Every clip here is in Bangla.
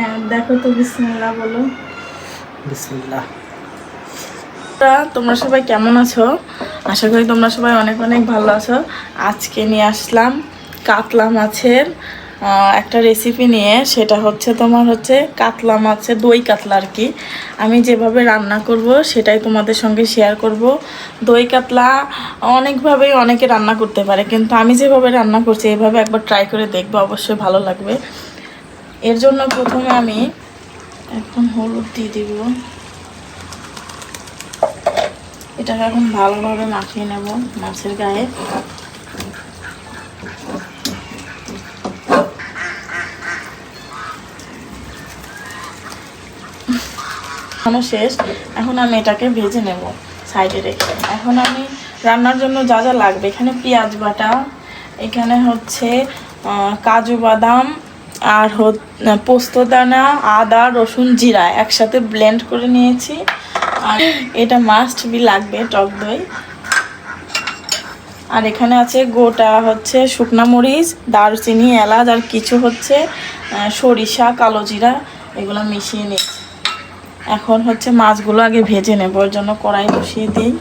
হ্যাঁ দেখো তো বিসমিল্লাহ বলো। বিসমিল্লাহ। তা তোমরা সবাই কেমন আছো? আশা করি তোমরা সবাই অনেক অনেক ভালো আছো। আজকে নিয়ে আসলাম কাতলা মাছের একটা রেসিপি নিয়ে। সেটা হচ্ছে তোমার হচ্ছে কাতলা মাছের দই কাতলা আর কি। আমি যেভাবে রান্না করব সেটাই তোমাদের সঙ্গে শেয়ার করব। দই কাতলা অনেকভাবেই অনেকে রান্না করতে পারে কিন্তু আমি যেভাবে রান্না করছি এইভাবে একবার ট্রাই করে দেখব অবশ্যই ভালো লাগবে। এর জন্য প্রথমে আমি এখন হলুদ দিয়ে দিব। এটাকে এখন ভালোভাবে মাখিয়ে নেব মাছের গায়ে। এখনও শেষ। এখন আমি এটাকে ভেজে নেব সাইডে রেখে। এখন আমি রান্নার জন্য যা যা লাগবে, এখানে পেঁয়াজ বাটা, এখানে হচ্ছে কাজু বাদাম আর পোস্তদানা আদা, রসুন, জিরা একসাথে ব্লেন্ড করে নিয়েছি। আর এটা মাস্ট বি লাগবে টক দই। আর এখানে আছে গোটা হচ্ছে শুকনা মরিচ, দারচিনি, এলাচ, আর কিছু হচ্ছে সরিষা, কালো জিরা, এগুলো মিশিয়ে নিয়েছি। এখন হচ্ছে মাছগুলো আগে ভেজে নেব, ওর জন্য কড়াই বসিয়ে দিই।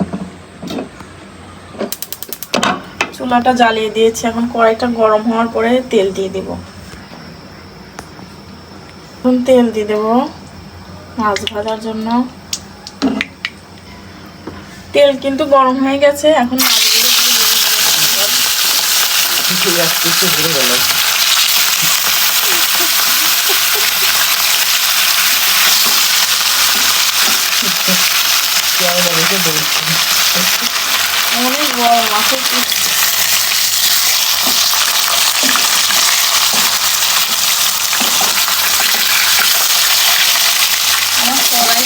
চুলাটা জ্বালিয়ে দিয়েছি, এখন কড়াইটা গরম হওয়ার পরে তেল দিয়ে দিব। এখন তেল দিয়ে দেবো মাছ ভাজার জন্য। তেল কিন্তু গরম হয়ে গেছে, এখন অনেক বড় মাছের পিস আমার কড়াই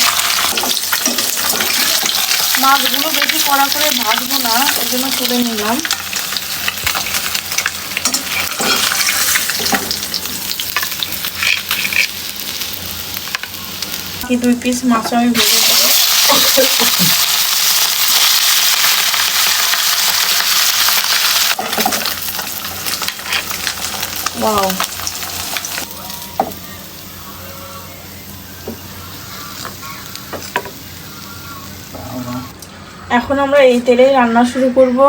মাছগুলো বেশি কড়া করে ভাজবো না ওই জন্য তুলে নিলাম। কি দুই পিস মাছ আমি ভেজে নেব। ওয়াও এখন আমরা এই তেলেই রান্না শুরু করব।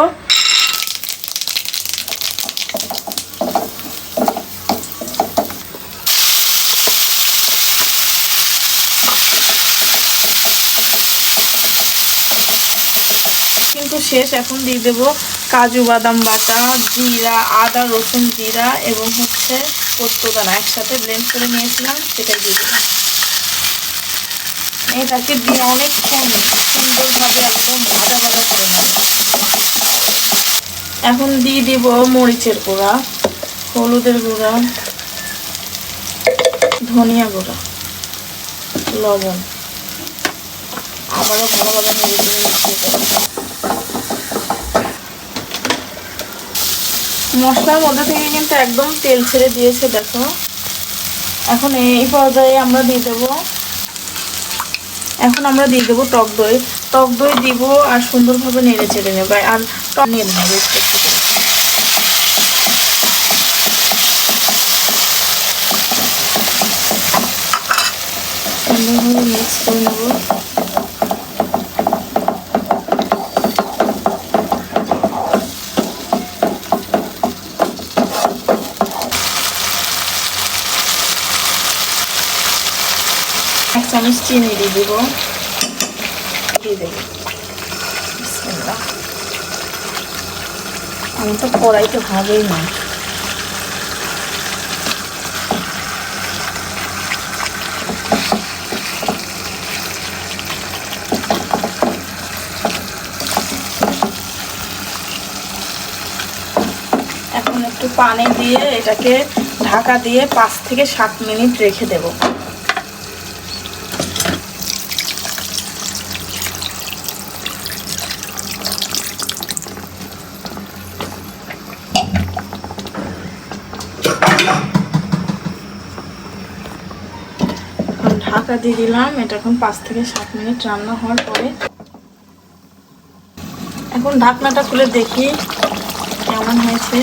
কিন্তু শেষ এখন দিয়ে দেব কাজু বাদাম বাটা, জিরা, আদা, রসুন জিরা এবং হচ্ছে পোস্তদানা। একসাথে ব্লেন্ড করে নিয়েছিলাম সেটা দিয়ে দিলাম। এটাকে দিয়ে অনেকক্ষণ সুন্দরভাবে একদম ভাজা করে নেব এখন দিয়ে দিব মরিচের গুঁড়া, হলুদের গুঁড়া, ধনিয়া গুঁড়া, লবণ। আবারও ভালোভাবে নেড়ে মশলার মধ্যে থেকে কিন্তু একদম তেল ছেড়ে দিয়েছে, দেখো। এখন এই পর্যায়ে আমরা দিয়ে দেবো এখন আমরা দিয়ে দেবো টক দই। টক দই দিব আর সুন্দরভাবে নেড়ে চেড়ে নেব। আর টক নেড়ে নেব। সুন্দরভাবে মিক্স করে নেব। চিনি দিয়ে দিব দিয়ে দেবো। আমি তো কড়াইতে হবেই না এখন একটু পানি দিয়ে এটাকে ঢাকা দিয়ে পাঁচ থেকে সাত মিনিট রেখে দেবো আটা দিয়ে দিলাম। এটা এখন পাঁচ থেকে সাত মিনিট রান্না হওয়ার পরে। এখন ঢাকনাটা খুলে দেখি কেমন হয়েছে।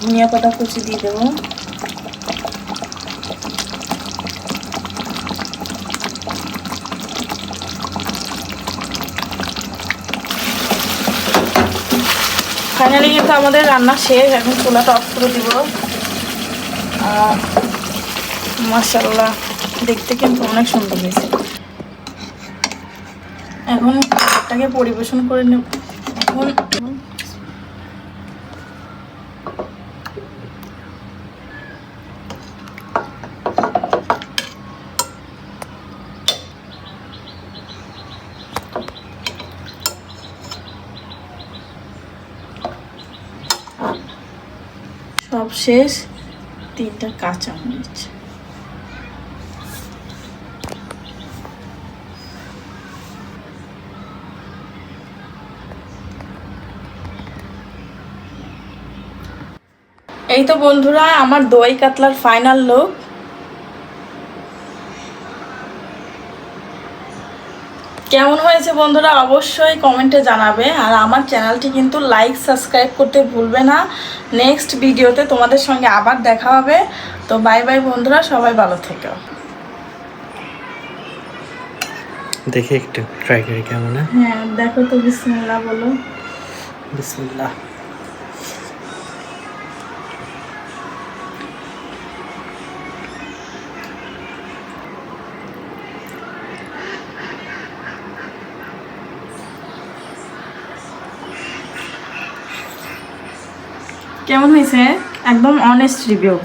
ধনিয়া পাতা কুচি দিয়ে দেবো। ফাইনালি কিন্তু আমাদের রান্না শেষ, এখন চুলাটা অফ করে দিব। মাসাল্লাহ দেখতে কিন্তু অনেক সুন্দর হয়েছে। এখন খাবারটাকে পরিবেশন করে নেব। এখন সব শেষ তিনটা কাঁচা মরিচ। এই তো বন্ধুরা আমার দই কাতলার ফাইনাল লুক কেমন হয়েছে বন্ধুরা অবশ্যই কমেন্টে জানাবে। আর আমার চ্যানেলটি কিন্তু লাইক সাবস্ক্রাইব করতে ভুলবে না। নেক্সট ভিডিওতে তোমাদের সঙ্গে আবার দেখা হবে। তো বাই বাই বন্ধুরা সবাই ভালো থেকো। দেখে একটু ট্রাই করি কেমন হ্যাঁ। হ্যাঁ দেখো তো বিসমিল্লাহ বলো। বিসমিল্লাহ। কেমন হয়েছে? একদম অনেস্ট রিভিউ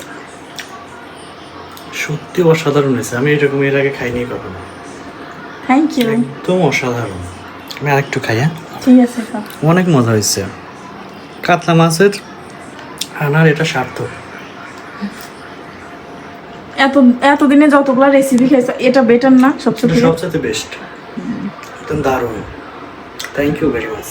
সত্যি অসাধারণ হয়েছে। আমি এরকম এর আগে খাইনি কখনো। থ্যাংক ইউ একদম অসাধারণ। আমি আরেকটু খাই হ্যাঁ? ঠিক আছে। অনেক মজা হয়েছে। কাতলা মাছের আনার এটা সার্থক। এত এতদিনে যতগুলো রেসিপি খাইছো এটা বেটার না সবচেয়ে সবচেয়ে বেস্ট একদম দারুণ। Thank you very much